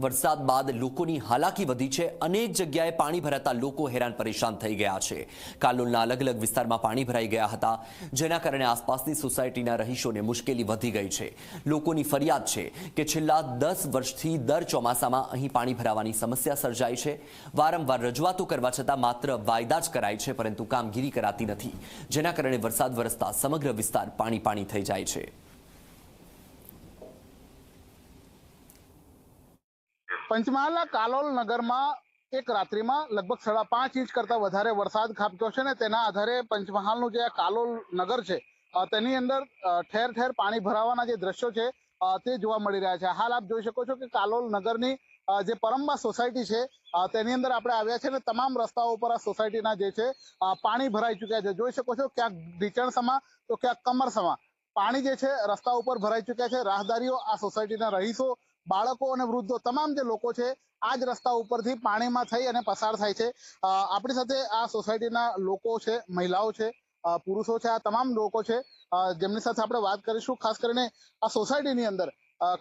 વરસાદ બાદ લોકોની હાલાકી વધી છે. અનેક જગ્યાએ પાણી ભરાતા લોકો હેરાન પરેશાન થઈ ગયા છે. કાલોલના અલગ અલગ વિસ્તારમાં પાણી ભરાઈ ગયા હતા. જેના કારણે આસપાસની સોસાયટીના રહીશોને મુશ્કેલી વધી ગઈ છે. લોકોની ફરિયાદ છે કે છેલ્લા દસ વર્ષથી દર ચોમાસામાં અહીં પાણી ભરાવાની સમસ્યા સર્જાય છે. વારંવાર રજૂઆતો કરવા છતાં માત્ર વાયદા જ કરાય છે, પરંતુ કામગીરી કરાતી નથી. જેના કારણે વરસાદ વરસતા સમગ્ર વિસ્તાર પાણી પાણી થઈ જાય છે. પંચમહાલના કાલોલ નગરમાં એક રાત્રિમાં લગભગ સાડા પાંચ ઇંચ કરતા વધારે વરસાદ ખાબક્યો છે ને તેના આધારે પંચમહાલનું જે આ કાલોલ નગર છે તેની અંદર ઠેર ઠેર પાણી ભરાવાના જે દ્રશ્યો છે તે જોવા મળી રહ્યા છે. હાલ આપ જોઈ શકો છો કે કાલોલ નગરની જે પરમ્બા સોસાયટી છે તેની અંદર આપણે આવ્યા છે ને તમામ રસ્તાઓ ઉપર આ સોસાયટીના જે છે પાણી ભરાઈ ચૂક્યા છે. જોઈ શકો છો ક્યાંક ઢીચણસમા તો ક્યાંક કમરસમા પાણી જે છે રસ્તા ઉપર ભરાઈ ચૂક્યા છે. રાહદારીઓ આ સોસાયટીના રહીશો બાળકો અને વૃદ્ધો, તમામ જે લોકો છે, આ જ રસ્તા ઉપરથી પાણીમાં થઈ અને પસાર થાય છે. આપણી સાથે આ સોસાયટીના લોકો છે, મહિલાઓ છે પુરુષો છે, આ તમામ લોકો છે. જેમની સાથે આપણે વાત કરીશું, ખાસ કરીને આ સોસાયટીની અંદર.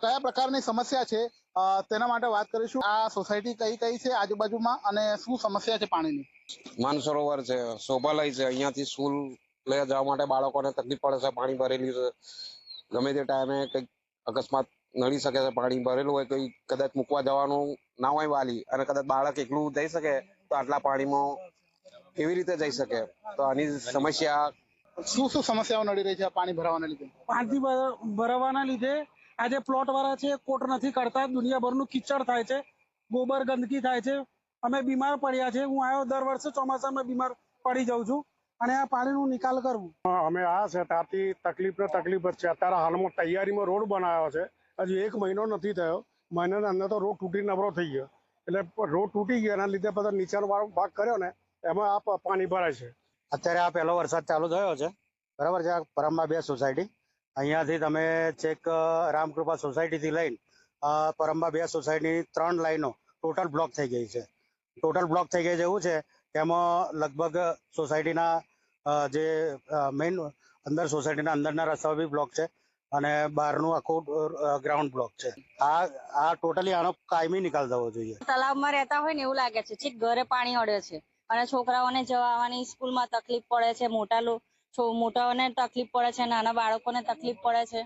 કયા પ્રકારની સમસ્યા છે તેના માટે વાત કરીશું. આ સોસાયટી કઈ કઈ છે આજુબાજુમાં અને શું સમસ્યા છે પાણીની? માનસરોવર છે, શોભાલય છે, અહીંયાથી સ્કૂલ લઈ જવા માટે બાળકોને તકલીફ પડે છે, પાણી ભરેલી છે. ગમે તે ટાઈમે કંઈક અકસ્માત નડી શકે છે પાણી ભરેલું હોય કોઈ કદાચ મૂકવા જવાનું ના હોય વાલી અને કદાચ બાળક એકલું જઈ શકે તો આટલા પાણીમાં કેવી રીતે જઈ શકે? તો આની સમસ્યા શું શું સમસ્યાઓ નડી રહી છે પાણી ભરાવાના લીધે? પાણી ભર- ભરાવાના લીધે આજે પ્લોટ વાળા છે કોટ નથી કરતા દુનિયાભરનું કિચડ થાય છે ગોબર ગંદકી થાય છે. અમે બીમાર પડ્યા છે હું આવ્યો દર વર્ષે ચોમાસામાં બીમાર પડી જાઉં છું અને આ પાણીનું નિકાલ કરવું. અમે આ છે ત્યારથી તકલીફ ને તકલીફ જ છે. અત્યારે હાલમાં તૈયારીમાં રોડ બનાવ્યો છે. હજુ એક મહિનો નથી થયો. મહિનાના અંદર તો રોડ તૂટી નબળો થઈ ગયો. એટલે રોડ તૂટી ગયો, એના લીધે બધા નીચાનો વાળો ભાગ કર્યો ને, એમાં આ પાણી ભરાય છે. અત્યારે આ પહેલો વરસાદ ચાલુ થયો છે. બરાબર છે, આ પરમમાં બે સોસાયટી. અહીંયાથી તમે ચેક રામકૃપા સોસાયટીથી લઈને પરમા બે સોસાયટીની ત્રણ લાઈનો ટોટલ બ્લોક થઈ ગઈ છે. ટોટલ બ્લોક થઈ ગઈ એવું છે તેમાં લગભગ સોસાયટીના જે મેઇન અંદર સોસાયટીના અંદરના રસ્તાઓ બી બ્લોક છે. અને બહારનું આખું ગ્રાઉન્ડ બ્લોક છે. આ આ ટોટલી આનો કાયમી નિકાલ થવો જોઈએ. તલાવમાં રહેતા હોય ને એવું લાગે છે ઠીક ઘરે પાણી અડે છે. અને છોકરાઓને જવાની સ્કૂલમાં તકલીફ પડે છે મોટા લોકો મોટાઓને તકલીફ પડે છે નાના બાળકોને તકલીફ પડે છે.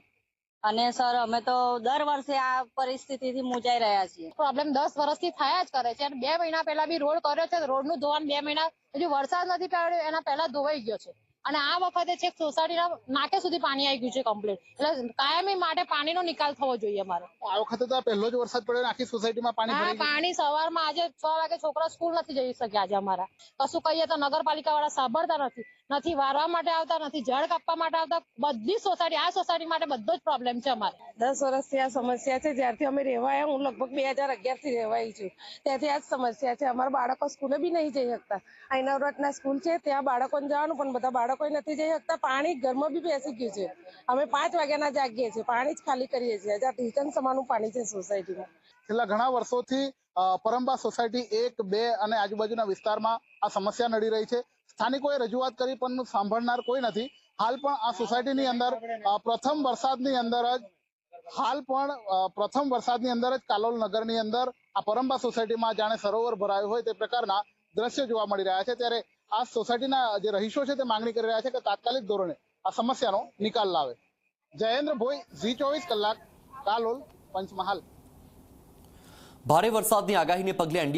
અને સર અમે તો દર વર્ષે આ પરિસ્થિતિથી મુંજાઈ રહ્યા છીએ. પ્રોબ્લેમ દસ વર્ષથી થયા જ કરે છે. અને બે મહિના પહેલા બી રોડ કર્યો છે રોડનું ધોવાણ બે મહિના હજુ વરસાદ નથી પડ્યો એના પહેલા ધોવાઈ ગયો છે. અને આ વખતે છેક સોસાયટીના નાકે સુધી પાણી આવી ગયું છે કમ્પ્લીટ એટલે કાયમી માટે પાણીનો નિકાલ થવો જોઈએ અમારે. આ વખતે તો પહેલો જ વરસાદ પડ્યો આખી સોસાયટીમાં પાણી હા પાણી સવારમાં આજે છ વાગે છોકરા સ્કૂલ નથી જઈ શક્યા આજે અમારા. કશું કહીએ તો નગરપાલિકા વાળા સાંભળતા નથી નથી વારવા માટે આવતા નથી જળ કાપવા માટે આવતા. બધી સોસાયટી આ સોસાયટી માટે બધો જ પ્રોબ્લેમ છે અમારે. દસ વર્ષથી આ સમસ્યા છે જ્યારથી અમે રહેવા હું લગભગ બે હજાર અગિયારથી રહેવાય છું. ત્યાંથી આ જ સમસ્યા છે. અમારા બાળકો સ્કૂલે બી નહીં જઈ શકતા. અહીં નવરત્ના સ્કૂલ છે ત્યાં બાળકોને જવાનું પણ બધા બાળકો નથી જઈ શકતા, પાણી ઘરમાં બી બેસી ગયું છે. અમે પાંચ વાગ્યાના જાગીએ છીએ, પાણી જ ખાલી કરીએ છીએ. હજાર ટીચન સમાનું પાણી છે સોસાયટીમાં. છેલ્લા ઘણા વર્ષોથી પરંબા સોસાયટી એક, બે અને આજુબાજુના વિસ્તારમાં આ સમસ્યા નડી રહી છે. સ્થાનિકોએ રજૂઆત કરી, પણ સાંભળનાર કોઈ નથી. હાલ પણ આ સોસાયટીની અંદર પ્રથમ વરસાદની અંદર જ, હાલ પણ પ્રથમ વરસાદની અંદર જ કાલોલ નગરની અંદર આ પરંબા સોસાયટીમાં જાણે સરોવર ભરાયું હોય તે પ્રકારના દ્રશ્યો જોવા મળી રહ્યા છે. ત્યારે આ સોસાયટીના જે રહીશો છે તે માંગણી કરી રહ્યા છે કે તાત્કાલિક ધોરણે આ સમસ્યાનો નિકાલ લાવે. જયેન્દ્ર ભોઈ, ઝી ચોવીસ કલાક, કાલોલ, પંચમહાલ. ભારે વરસાદની આગાહીને પગલે